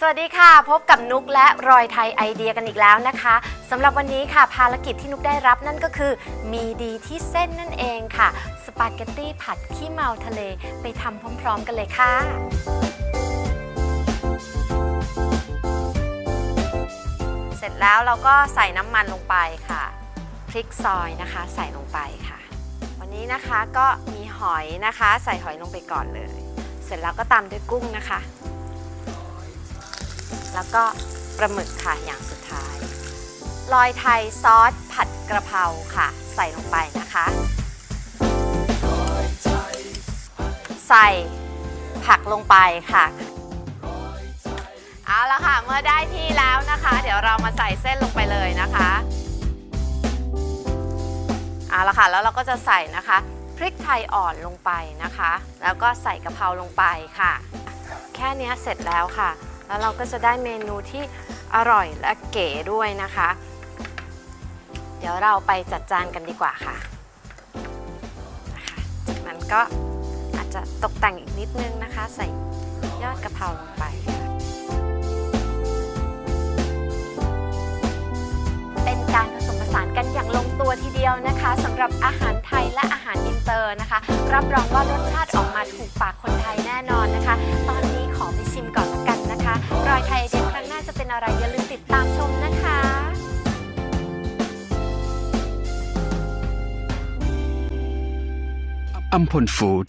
สวัสดีค่ะ พบกับนุกและรอยไทยไอเดียกันอีกแล้วนะคะสำหรับวันนี้ค่ะภารกิจที่นุกได้รับนั่นก็คือ มีดีที่เส้นนั่นเองค่ะ สปาเกตตี้ผัดขี้เมาทะเลไปทำพร้อม ๆ กันเลยค่ะ เสร็จแล้วเราก็ใส่น้ำมันลงไปค่ะ พริกซอยนะคะใส่ลงไปค่ะ วันนี้นะคะก็มีหอยนะคะ ใส่หอยลงไปก่อนเลย เสร็จแล้วก็ตามด้วยกุ้งนะคะ แล้วก็ปลาหมึกค่ะอย่างสุดท้ายลอยไทยซอสผัดกระเพราค่ะ ใส่ลงไปนะคะ ใส่ผักลงไปค่ะ เอาละค่ะ เมื่อได้ที่แล้วนะคะ เดี๋ยวเรามาใส่เส้นลงไปเลยนะคะเอาละค่ะ แล้วเราก็จะใส่นะคะพริกไทยอ่อนลงไปนะคะ แล้วก็ใส่กะเพราลงไปค่ะ แค่นี้เสร็จแล้วค่ะ แล้วเราก็จะได้เมนูที่อร่อยและเก๋ด้วยนะคะ เดี๋ยวเราไปจัดจานกันดีกว่าค่ะนะคะจากนั้นก็อาจจะตกแต่งอีกนิดนึงนะคะ ใส่ยอดกะเพราลงไปเป็นการผสมผสานกันอย่างลงตัวทีเดียวนะคะสำหรับอาหารไทยและอาหารอินเตอร์นะคะ รับรองว่ารสชาติออกมาถูกปากคน อัมพลฟู้ด